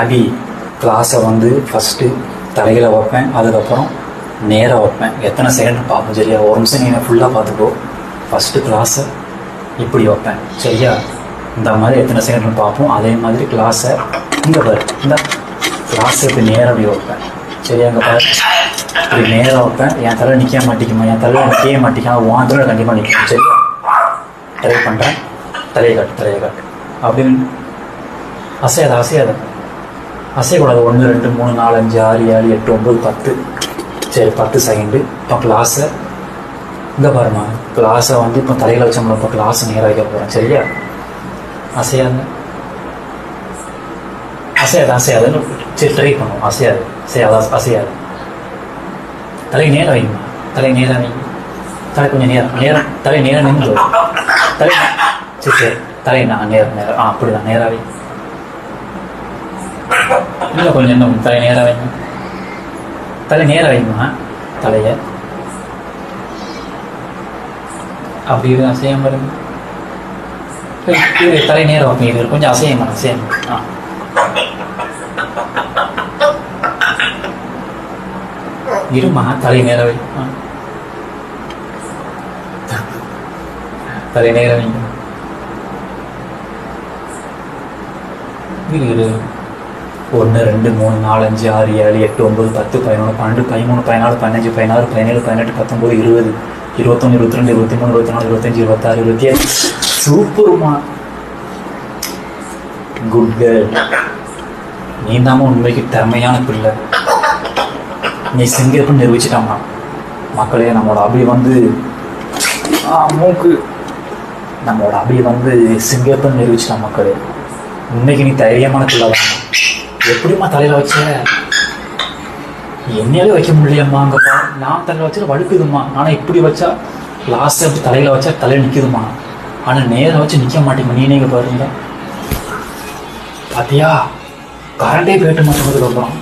அடி கிளாஸை வந்து ஃபஸ்ட்டு தலையில் வைப்பேன் அதுக்கப்புறம் நேராக வைப்பேன். எத்தனை செகண்ட் பார்ப்போம் சரியா? ஒரு நிமிஷம் நீங்கள் ஃபுல்லாக பார்த்துக்கோ. ஃபஸ்ட்டு கிளாஸை இப்படி வைப்பேன் சரியா? இந்த மாதிரி எத்தனை செகண்ட் பார்ப்போம் அதே மாதிரி கிளாஸை இங்கே பாரு இந்த கிளாஸை இப்படி நேராக அப்படி வைப்பேன். சரியா அங்கே பாரு? இப்படி நேராக வைப்பேன். என் தலை நிற்க மாட்டேங்குமா? என் தலை நிற்கவே மாட்டேங்க உன் தலை கண்டிப்பாக நிற்கும் சரியா? ட்ரை பண்ணுறேன் தலையை காட்டு தலையை காட்டு. அப்படின்னு அசையாத அசையாத. அசையக்கூடாது. ஒன்று ரெண்டு மூணு நாலு அஞ்சு ஆறு ஏழு எட்டு ஒம்பது பத்து. சரி பத்து செகண்டு இப்போ கிளாஸை இந்த பாருமா கிளாஸை வந்து இப்போ தலையில் வச்சோம்ல இப்போ கிளாஸ் நேராக வைக்க போகிறேன் சரியா? அசையாத. அசையாது அசையாதுன்னு சரி ட்ரை பண்ணுவோம். அசையாது. அசையாதா அசையாது. தலை நேரம் வைங்கம்மா. தலை நேரம் வைங்க தலை கொஞ்சம் நேரம் நேரம் தலை நேரம் நின்று தலை சரி சரி. தலை நான் நேரம் நேரம் ஆ அப்படிதான். நேராக வைங்க இல்லை கொஞ்சம் இன்னும் தலை நேராக வைங்க. தலை நேராக வைங்கம்மா. தலையை. அப்படி இருக்கு அசையம் பாருங்க தலை நேரம் வைப்பீங்க இது கொஞ்சம் அசையமா அசையம் ஆ. இருமா தலை நேரம் வை தலை நேரம் வைங்க. இரு, இரு ஒன்று ரெண்டு மூணு நாலு அஞ்சு ஆறு ஏழு எட்டு ஒன்பது பத்து பதினொன்று பன்னெண்டு பதிமூணு பதினாலு பதினஞ்சு பதினாறு பதினேழு பதினெட்டு பத்தொம்பது இருபது இருபத்தொன்று இருபத்தி ரெண்டு இருபத்தி மூணு இருபத்தி நாலு இருபத்தஞ்சு இருபத்தாறு இருபத்தி ஏழு. சூப்பர்மா? குட் கேர்ள் நீ தாம உண்மைக்கு திறமையான பிள்ளை. நீ சிங்கப்பூர் நிரூபிச்சிட்டாமா? மக்களே நம்மளோட அபி வந்து மூக்கு. நம்மளோட அபி வந்து சிங்கப்பன் நிரூபிச்சிட்டான் மக்களே. உண்மைக்கு நீ தைரியமான பிள்ளை தான் எப்படிம்மா தலையில வச்ச? என்னையாலே வைக்க முடியலையம்மா அங்க நான் தலையில வச்சா வழுக்குதும்மா. ஆனா இப்படி வச்சா லாஸ்ட் அப்படி தலையில வச்சா தலையில நிக்குதும்மா. ஆனா நேரம் வச்சு நிக்க மாட்டேங்க நீனே பாருங்க பாத்தியா? கரண்டே போயிட்டு மாட்டேங்குது அப்புறம்